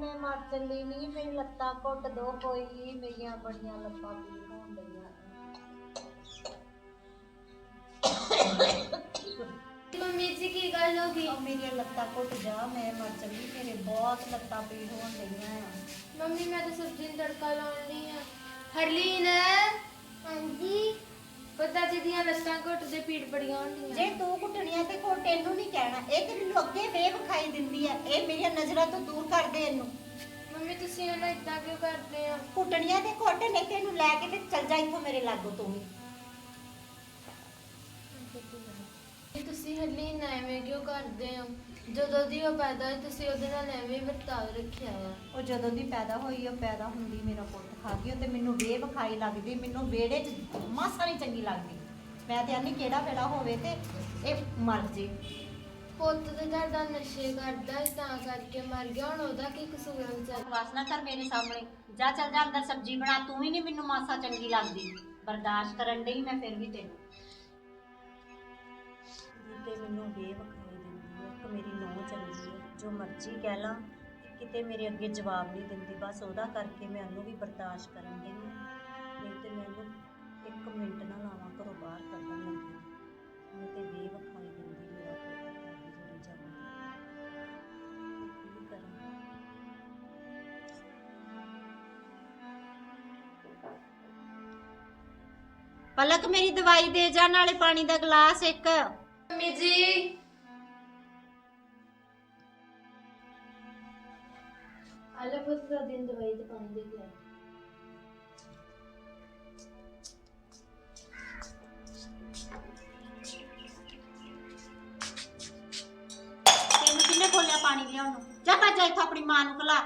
ਮੈਂ ਮਰ ਚੱਲੀ ਨਹੀਂ ਮੇਰੀ ਲੱਤਾਂ ਘੁੱਟ ਦੋ ਕੋਈ ਮੇਰੀਆਂ ਬੜੀਆਂ ਲੱਤਾਂ ਪੀੜ ਹੋਣ ਡਈਆਂ। ਮੰਮੀ ਜੀ ਕੀ ਗੱਲ ਹੋ ਗਈ? ਉਹ ਮੇਰੀਆਂ ਲੱਤਾਂ ਘੁੱਟ ਜਾ ਮੈਂ ਮਰ ਚੱਲੀ ਮੇਰੇ ਬਹੁਤ ਲੱਤਾਂ ਪੀੜ ਹੋਣ ਡਈਆਂ ਆ। ਮੰਮੀ ਮੈਂ ਤਾਂ ਸਬਜ਼ੀ ਨੂੰ ਤੜਕਾ ਲਾਉਣ ਲਈ ਆ। ਹਰਲੀਨ! ਹਾਂਜੀ? ਪਤਾ ਜੀ ਦੀਆਂ ਲੱਤਾਂ ਘੁੱਟ ਦੇ ਪੀੜ ਬੜੀਆਂ ਹੁੰਦੀਆਂ। ਜੇ ਤੂੰ ਘੁੱਟਣੀਆਂ ਤੇ ਕੋ ਤੈਨੂੰ ਨਹੀਂ ਕਹਿਣਾ ਇਹ ਤੇ ਮੈਨੂੰ ਅੱਗੇ ਵੇ ਵਿਖਾਈ ਦਿੰਦੀ ਆ ਇਹ ਮੇਰੀਆਂ ਨਜ਼ਰਾਂ ਤੋਂ ਦੂਰ ਕਰ ਦੇ ਇਹਨੂੰ। ਮੰਮੀ ਤੁਸੀਂ ਉਹਨਾਂ ਇਦਾਂ ਕਿਉਂ ਕਰਦੇ ਆ? ਘੁੱਟਣੀਆਂ ਤੇ ਘੁੱਟ ਨਹੀਂ ਤੈਨੂੰ ਲੈ ਕੇ ਤੇ ਚੱਲ ਜਾ ਇੱਥੋਂ ਮੇਰੇ ਲਾਗੋਂ ਤੂੰ ਵੀ। ਤੁਸੀਂ ਹਰਲੀਨ ਐਵੇਂ ਕਿਉਂ ਕਰਦੇ ਹੋ? ਜਦੋਂ ਦੀ ਉਹ ਪੈਦਾ ਹੋਈ ਤੁਸੀਂ ਉਹਦੇ ਨਾਲ ਐਵੇਂ ਵਰਤਾਅ ਰੱਖਿਆ ਵਾ। ਉਹ ਜਦੋਂ ਦੀ ਪੈਦਾ ਹੋਈ ਉਹ ਪੈਦਾ ਹੁੰਦੀ ਮੇਰਾ ਪੁੱਤ ਖਾ ਗਈ ਉਹ ਤੇ ਮੈਨੂੰ ਵੇ ਵਿਖਾਈ ਲੱਗਦੀ ਮੈਨੂੰ ਵਿਹੜੇ 'ਚ ਮਾਸਾ ਨਹੀਂ ਚੰਗੀ ਲੱਗਦੀ। ਮੈਂ ਤੇ ਆਨੀ ਕਿਹੜਾ ਵੇੜਾ ਹੋਵੇ ਤੇ ਇਹ ਮਰ ਜੇ। ਪੁੱਤ ਤੇ ਤੁਹਾਡਾ ਨਸ਼ੇ ਕਰਦਾ ਸੀ, ਤਾਂ ਕਰਕੇ ਮਰ ਗਿਆ। ਹੁਣ ਉਹਦਾ ਕੀ ਕਸੂਰ ਹੈ ਵਿਚਾਰਾ? ਬਕਵਾਸ ਨਾ ਕਰ ਮੇਰੇ ਸਾਹਮਣੇ। ਜਾ ਚੱਲ ਜਾ ਅੰਦਰ ਸਬਜ਼ੀ ਬਣਾ ਤੂੰ ਵੀ ਨਹੀਂ ਮੈਨੂੰ ਮਾਸਾ ਚੰਗੀ ਲੱਗਦੀ। ਬਰਦਾਸ਼ਤ ਕਰਨ ਡਈ ਮੈਂ ਫਿਰ ਵੀ ਤੈਨੂੰ। ਤੇ ਮੈਨੂੰ ਵੇ ਜੋ ਮਰਜ਼ੀ ਕਹਿ ਲਾਂ ਕਿਤੇ ਮੇਰੇ ਅੱਗੇ ਜਵਾਬ ਨਹੀਂ ਦਿੰਦੀ ਬਸ ਉਹਦਾ ਕਰਕੇ ਮੈਂ ਉਹਨੂੰ ਵੀ ਬਰਦਾਸ਼ਤ ਕਰਨ ਹਾਂ। ਨਹੀਂ ਤੇ ਮੈਨੂੰ ਇੱਕ ਮਿੰਟ ਨਾ ਲਾਵਾਂ ਘਰੋਂ ਬਾਹਰ ਕੱਢਣ ਲੱਗੀ ਮੈਂ ਤੇ ਵੇ ਵਿਖਾਈ ਦਿੰਦੀ ਮੇਰਾ ਪੁੱਤ ਕਰਦੀ ਜਿਹੜੀ ਜਾਂਦੀ ਕੀ ਕਰਾਂ? ਪਲਕ ਮੇਰੀ ਦਵਾਈ ਦੇ ਜਾ ਨਾਲੇ ਪਾਣੀ ਦਾ ਗਲਾਸ ਇੱਕ। ਮੰਮੀ ਜੀ ਆਲੇ ਪੁੱਤ ਦਾ ਦਿਨ ਦਵਾਈ ਤੇ ਪਾਣੀ ਦੇ ਗਿਆ ਤੈਨੂੰ ਕਿੰਨੇ ਬੋਲਿਆ ਪਾਣੀ ਲਿਆਉਣ ਨੂੰ? ਜਾ ਭੱਜ ਜਾ ਇੱਥੋਂ ਆਪਣੀ ਮਾਂ ਨੂੰ ਕਲਾ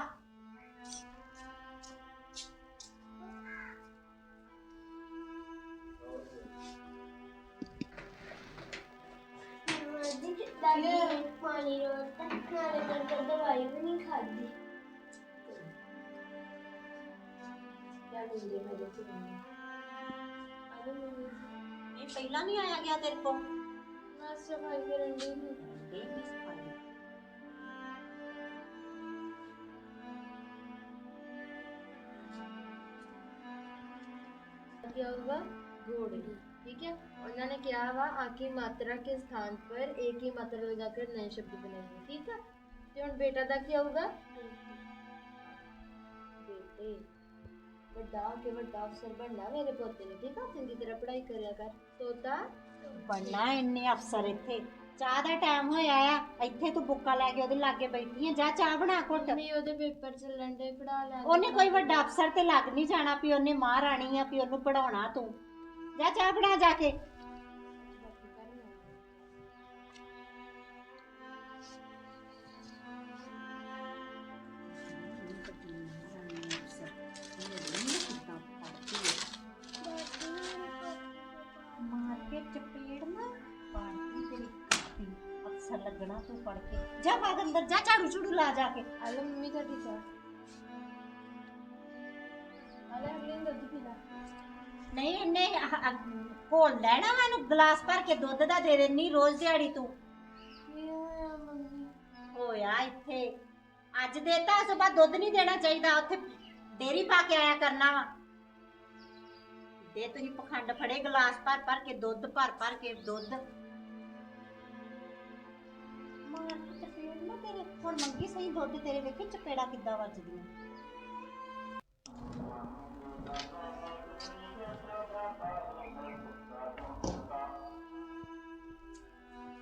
ਦਾਦੀ ਪਾਣੀ ਰੋਟਾ ਨਾਲੇ ਮੈਂ ਦਵਾਈ ਵੀ ਨਹੀਂ ਖਾਦੀ ਦਿੰਦੇ ਮੇਰੇ ਤੋਂ ਆਲੇ ਮੰਮੀ ਜੀ ਇਹ ਪਹਿਲਾਂ ਨਹੀਂ ਆਇਆ ਗਿਆ ਤੇਰੇ ਕੋਲ ਮੈਂ ਸਫਾਈ ਕਰਨ ਦੀ ਹੂੰ ਇਹ ਨਹੀਂ ਸਫਾਈ क्या होगा घोड़े ठीक है उन्होंने क्या हुआ आखिरी मात्रा के स्थान पर एक ही मात्रा लगाकर नए शब्द बनाएंगे ठीक है ਤੇ ਹੁਣ ਬੇਟਾ ਦਾ ਕੀ ਹੋਊਗਾ ਬੇਟੇ ਵੱਡਾ ਹੋ ਕੇ ਵੱਡਾ ਅਫਸਰ ਬਣਨਾ ਮੇਰੇ ਪੋਤੇ ਨੇ ਠੀਕ ਆ? ਚੰਗੀ ਤਰ੍ਹਾਂ ਪੜ੍ਹਾਈ ਕਰਿਆ ਕਰ। ਤੋਤਾ? ਬਣਨਾ ਇੰਨੇ ਅਫਸਰ ਇੱਥੇ। ਚਾਹ ਦਾ ਟਾਈਮ ਹੋਇਆ ਆ ਇੱਥੇ ਤੂੰ ਬੁੱਕਾ ਲੈ ਕੇ ਉਹਦੇ ਲਾਗੇ ਬੈਠੀ ਆ ਜਾ ਚਾਹ ਬਣਾ ਘੁੱਟ। ਨਹੀਂ ਉਹਦੇ ਪੇਪਰ ਚੱਲਣ ਦੇ ਪੜਾ ਲੈ ਉਹਨੇ ਕੋਈ ਵੱਡਾ ਅਫਸਰ ਤੇ ਲੱਗ ਨਹੀਂ ਜਾਣਾ ਵੀ ਉਹਨੇ ਮਹਾਰਾਣੀ ਆ ਵੀ ਉਹਨੂੰ ਪੜਾਉਣਾ ਤੂੰ। ਜਾ ਚਾਹ ਬਣਾ ਜਾ ਕੇ। ਅਫਸਰ ਲੱਗਣਾ ਤੂੰ ਪੜ ਕੇ। ਜਾ ਬਾਗ ਅੰਦਰ ਜਾ ਝਾੜੂ ਝੂੜੂ ਲਾ ਜਾ ਕੇ। ਆਲੇ ਮੰਮੀ ਤੁਹਾਡੀ ਚਾਹ। ਆਲੇ ਅਗਲੇ ਦੁੱਧ ਪੀ ਲੈ। ਨਹੀਂ ਇਹਨੇ ਘੋਲ ਲੈਣਾ ਵਾ ਇਹਨੂੰ ਗਲਾਸ ਭਰ ਕੇ ਦੁੱਧ ਦਾ ਦੇ ਦੇਣੀ ਰੋਜ਼ ਦਿਹਾੜੀ ਤੂੰ। ਕੀ ਹੋਇਆ ਮੰਮੀ। ਹੋਇਆ ਇੱਥੇ। ਅੱਜ ਦੇਤਾ ਬਾਅਦ ਦੁੱਧ ਨਹੀਂ ਦੇਣਾ ਚਾਹੀਦਾ। ਉੱਥੇ ਡੇਰੀ ਪਾ ਕੇ ਆਇਆ ਕਰਨਾ ਵਾ। ਦੇ ਤੁਸੀਂ ਪਖੰਡ ਫੜੇ ਗਲਾਸ ਭਰ ਭਰ ਕੇ ਦੁੱਧ ਭਰ ਭਰ ਕੇ ਦੁੱਧ। ਮਾਰ ਕੇ ਚਪੇੜ ਨਾ ਤੇਰੇ ਹੁਣ ਮੰਗੀ ਸਹੀ ਦੁੱਧ ਤੇਰੇ ਵੇਖੇ ਚਪੇੜਾ ਕਿੱਦਾਂ ਵੱਜਦੀਆਂ।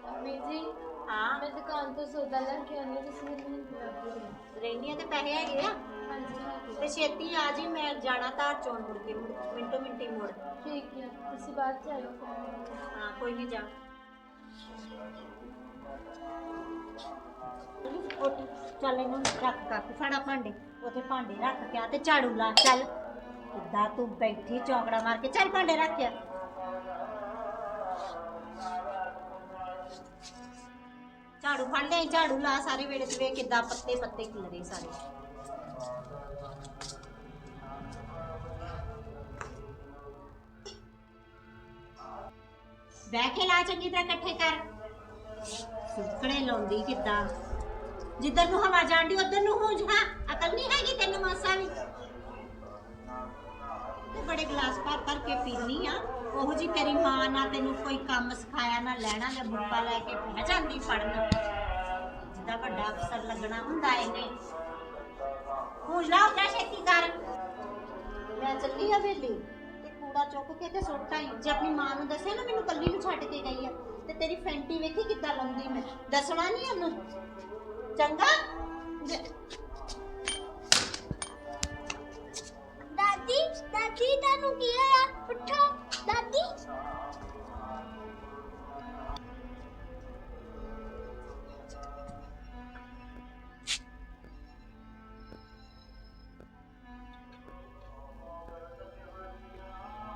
ਮੰਮੀ ਜੀ ਹਾਂ? ਮੈਂ ਦੁਕਾਨ ਤੋਂ ਸੌਦਾ ਲੈ ਕੇ ਆਉਂਦੀ ਹਾਂ, ਤੁਸੀਂ ਮੈਨੂੰ ਬੁਲਾ ਕੇ ਰੈਨੀਆਂ ਤੇ ਪੈਸੇ ਹੈਗੇ ਆ? ਹਾਂਜੀ ਹਾਂਜੀ। ਤੇ ਛੇਤੀ ਆ ਜੀ ਮੈਂ ਜਾਣਾ ਧਾਰ ਚੋਣ ਮੁੜ ਕੇ ਮੁੜ- ਮਿੰਟੋ ਮਿੰਟੀ ਮੁੜ। ਠੀਕ ਹੈ ਤੁਸੀਂ ਬਾਅਦ ਚ ਆਇਓ। ਫਿਰ ਹਾਂ ਕੋਈ ਨਹੀਂ ਜਾ। ਉੱਠ ਚੱਲ ਇਹਨੂੰ ਰੱਖ ਕੱਪ ਫੜਾ ਭਾਂਡੇ, ਉਥੇ ਭਾਂਡੇ ਰੱਖ ਕੇ ਆ ਤੇ ਝਾੜੂ ਲਾ, ਚੱਲ। ਕਿੱਦਾਂ ਤੂੰ ਬੈਠੀ ਚੌਂਕੜਾ ਮਾਰ ਕੇ, ਚੱਲ ਭਾਂਡੇ ਰੱਖ ਆ। ਝਾੜੂ ਫੜ ਲੈ ਝਾੜੂ ਲਾ ਸਾਰੇ ਵੇੜੇ ਤੇ ਵੇਖ ਕਿੱਦਾਂ ਪੱਤੇ ਪੱਤੇ ਖਿਲਰੇ ਸਾਰੇ। ਬਹਿ ਕੇ ਲਾ ਚੰਗੀ ਤਰ੍ਹਾਂ ਇਕੱਠੇ ਕਰ। ਸੁੱਕਣੇ ਲਾਉਂਦੀ ਕਿੱਦਾਂ? ਜਿੱਧਰ ਨੂੰ ਹਵਾ ਜਾਂਦੀ ਉਧਰ ਨੂੰ ਹੋ ਜਾ ਅਕਲ ਨਹੀਂ ਹੈਗੀ ਤੈਨੂੰ ਮਾਸਾ ਵੀ। ਤੂੰ ਬੜੇ ਗਲਾਸ ਭਰ ਭਰ ਕੇ ਪੀਨੀ ਆ। ਉਹੋ ਜੀ ਤੇਰੀ ਮਾਂ ਨਾ ਤੈਨੂੰ ਕੋਈ ਕੰਮ ਸਿਖਾਇਆ ਨਾ ਲੈਣਾ ਜਾਂ ਬੁੱਕਾ ਲੈ ਕੇ ਬਹਿ ਜਾਂਦੀ ਪੜਨ ਜਿੱਦਾਂ ਵੱਡਾ ਅਫਸਰ ਲੱਗਣਾ ਹੁੰਦਾ ਇਹਨੇ। ਹੁਣ ਲਾ ਉੱਠਾ ਛੇਤੀ ਕਰ। ਮੈਂ ਚੱਲੀ ਆ ਵੇਲੀ, ਤੇ ਕੂੜਾ ਚੁੱਕ ਕੇ ਤੇ ਸੁੱਟ ਆਈ। ਜੇ ਆਪਣੀ ਮਾਂ ਨੂੰ ਦੱਸਿਆ ਨਾ, ਮੈਨੂੰ ਕੱਲੀ ਨੂੰ ਛੱਡ ਕੇ ਗਈ ਆ। ਤੇ ਤੇਰੀ ਫੈਂਟੀ ਵੇਖੀ ਕਿੱਦਾਂ ਲਾਉਂਦੀ ਮੈਂ? ਦੱਸਣਾ ਨਹੀਂ ਉਹਨੂੰ? ਚੰਗਾ? ਜੇ- ਦਾਦੀ ਦਾਦੀ, ਤੁਹਾਨੂੰ ਕੀ ਹੋਇਆ? ਉੱਠੋ। ਦਾਦੀ।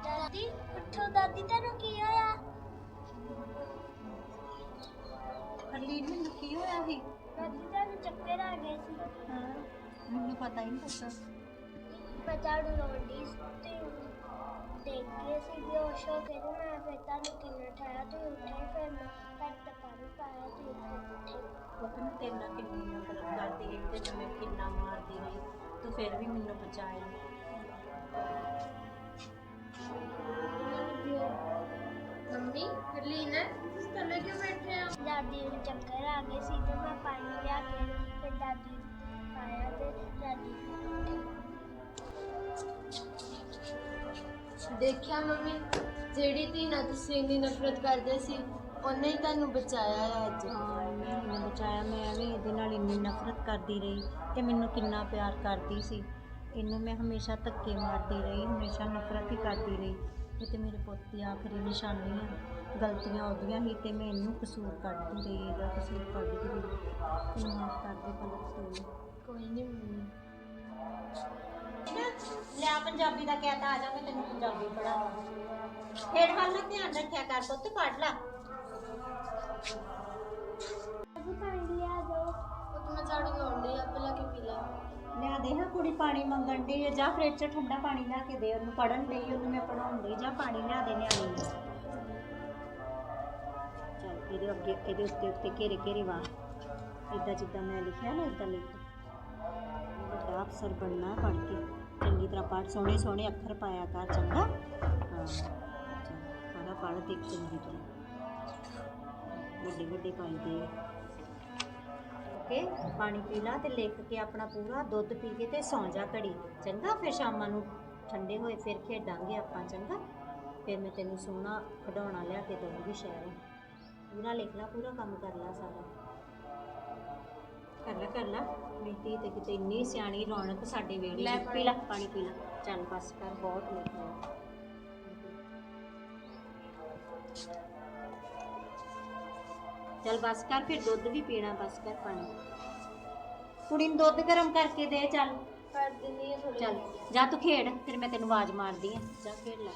ਦਾਦੀ, ਉੱਠੋ। ਦਾਦੀ, ਤੁਹਾਨੂੰ ਹੋਇਆ ਸੀ ਦਾਦੀ ਤੁਹਾਨੂੰ ਚੱਕਰ ਆ ਗਏ ਸੀ। ਹਾਂ ਮੈਨੂੰ ਪਤਾ ਹੀ ਨਹੀਂ ਦੱਸਾ। ਮੈਂ ਝਾੜੂ ਲਾਉਂਦੀ ਸੀ ਤੇ ਦੇਖ ਕੇ ਸੀ ਬੇਹੋਸ਼ ਹੋ ਕੇ ਤੇ ਮੈਂ ਫਿਰ ਤੁਹਾਨੂੰ ਕਿੰਨਾ ਠਾਇਆ ਤੇ ਉੱਠੇ ਫਿਰ ਮੈਂ ਘੱਟ ਤੇ ਪਾਣੀ ਪਾਇਆ ਤੇ ਉੱਠੇ ਉਹ ਮੈਂ ਤੇਰੇ ਨਾਲ ਕਿੰਨੀ ਨਫ਼ਰਤ ਕਰਦੀ ਰਹੀ ਤੇ ਜਿਵੇਂ ਕਿੰਨਾ ਮਾਰਦੀ ਰਹੀ ਤੂੰ ਫਿਰ ਵੀ ਮੈਨੂੰ ਬਚਾਇਆ। ਦੇਖਿਆ ਮੰਮੀ ਜਿਹੜੀ ਧੀ ਨਾਲ ਤੁਸੀਂ ਇੰਨੀ ਨਫ਼ਰਤ ਕਰਦੇ ਸੀ ਉਹਨੇ ਹੀ ਤੁਹਾਨੂੰ ਬਚਾਇਆ ਹੈ ਅੱਜ। ਹਾਂ ਇਹਨੇ ਮੈਨੂੰ ਬਚਾਇਆ। ਮੈਂ ਵੀ ਇਹਦੇ ਨਾਲ ਇੰਨੀ ਨਫ਼ਰਤ ਕਰਦੀ ਰਹੀ ਤੇ ਮੈਨੂੰ ਕਿੰਨਾ ਪਿਆਰ ਕਰਦੀ ਸੀ। ਇਹਨੂੰ ਮੈਂ ਹਮੇਸ਼ਾ ਧੱਕੇ ਮਾਰਦੀ ਰਹੀ ਹਮੇਸ਼ਾ ਨਫ਼ਰਤ ਹੀ ਕਰਦੀ ਰਹੀ। ਇਹ ਤੇ ਮੇਰੇ ਪੁੱਤ ਦੀ ਆਖਰੀ ਨਿਸ਼ਾਨੀ ਆ। ਗਲਤੀਆਂ ਉਹਦੀਆਂ ਹੀ ਤੇ ਮੈਂ ਇਹਨੂੰ ਕਸੂਰ ਕੱਢਦੀ ਰਹੀ ਇਹਦਾ ਕਸੂਰ ਕੱਢਦੀ ਰਹੀ। ਇਹਨੂੰ ਮਾਫ ਕਰ ਦੇ ਪਲਕ ਤੂੰ ਕੋਈ ਨਹੀਂ ਮੰਮੀ। ਲਿਆ ਪੰਜਾਬੀ ਦਾ ਕਹਿਤਾ ਆ ਜਾ ਮੈਂ ਤੈਨੂੰ ਪੰਜਾਬੀ ਪੜਾਵਾਂ ਖੇਡ ਵੱਲ ਨਾ ਧਿਆਨ ਰੱਖਿਆ ਕਰ ਪੁੱਤ ਪੜ ਲਾ। ਦਾਦੀ ਪਾਣੀ ਲਿਆ ਦੋ ਉਹ ਤਾਂ ਮੈਂ ਝਾੜੂ ਲਾਉਣ ਡਈ ਆ ਪਹਿਲਾਂ ਕਿ ਪੀ ਲਾ। ਲਿਆ ਦੇ ਹਾਂ ਕੁੜੀ ਪਾਣੀ ਮੰਗਣ ਦੀ ਹੈ ਜਾਂ ਫ੍ਰਿਜ 'ਚ ਠੰਡਾ ਪਾਣੀ ਲਿਆ ਕੇ ਦੇ ਉਹਨੂੰ ਪੜਨ ਲਈ ਉਹਨੂੰ ਮੈਂ ਪੜਾਉਣ ਲਈ ਜਾਂ ਪਾਣੀ ਲਿਆ ਦੇ ਨਿਆਣੀ ਨੂੰ। ਚਲ ਇਹਦੇ ਅੱਗੇ ਇਹਦੇ ਉੱਤੇ ਉੱਤੇ ਘੇਰੇ ਘੇਰੇ ਵਾ ਇਦਾਂ ਜਿੱਦਾਂ ਮੈਂ ਲਿਖਿਆ ਨਾ ਇਦਾਂ ਲਿਖ ਵੱਡਾ ਅਫਸਰ ਬਣਨਾ ਪੜ ਕੇ। ਚੰਗੀ ਤਰ੍ਹਾਂ ਪੜ ਸੋਹਣੇ ਸੋਹਣੇ ਅੱਖਰ ਪਾਇਆ ਕਰ, ਚੰਗਾ। ਹਾਂ ਸਾਰਾ ਪੜ ਦੇਖ ਚੰਗੀ ਤਰ੍ਹਾਂ। ਵੱਡੇ ਵੱਡੇ ਪਾਈਦੇ ਆ ਕੇ ਪਾਣੀ ਪੀ ਲਾ ਤੇ ਲਿਖ ਕੇ ਆਪਣਾ ਪੂਰਾ ਦੁੱਧ ਪੀ ਕੇ ਤੇ ਸੌਂ ਜਾ ਘੜੀ। ਚੰਗਾ, ਫਿਰ ਸ਼ਾਮਾਂ ਨੂੰ ਠੰਡੇ ਹੋਏ ਫਿਰ ਖੇਡਾਂਗੇ ਆਪਾਂ, ਚੰਗਾ। ਫਿਰ ਮੈਂ ਤੈਨੂੰ ਸੋਹਣਾ ਖਿਡੌਣਾ ਲਿਆ ਕੇ ਦਊਂਗੀ ਸ਼ਹਿਰ। ਪੂਰਾ ਲਿਖ ਲਾ, ਪੂਰਾ ਕੰਮ ਕਰ ਲੈ ਸਾਰਾ। ਕਰ ਲਾ ਕਰ ਲਾ। ਤੇ ਕਿਤੇ ਇੰਨੀ ਸਿਆਣੀ ਰੌਣਕ ਸਾਡੇ ਵੇੜੇ ਲੈ ਪੀ ਲਾ ਪਾਣੀ ਪੀ ਲਾ। ਚੱਲ ਬਸ ਕਰ ਬਹੁਤ ਲਿਖ ਲਿਆ ਚੱਲ ਬਸ ਕਰ ਫਿਰ ਦੁੱਧ ਵੀ ਪੀਣਾ ਬਸ ਕਰ ਪਾਣੀ। ਕੁੜੀ ਨੂੰ ਦੁੱਧ ਗਰਮ ਕਰਕੇ ਦੇ ਚੱਲ। ਕਰ ਦਿੰਦੀ ਆ ਥੋੜੀ ਚੱਲ ਜਾ ਤੂੰ ਖੇਡ ਫਿਰ ਮੈਂ ਤੈਨੂੰ ਆਵਾਜ਼ ਮਾਰਦੀ ਆ। ਜਾ ਖੇਡ ਲੈ।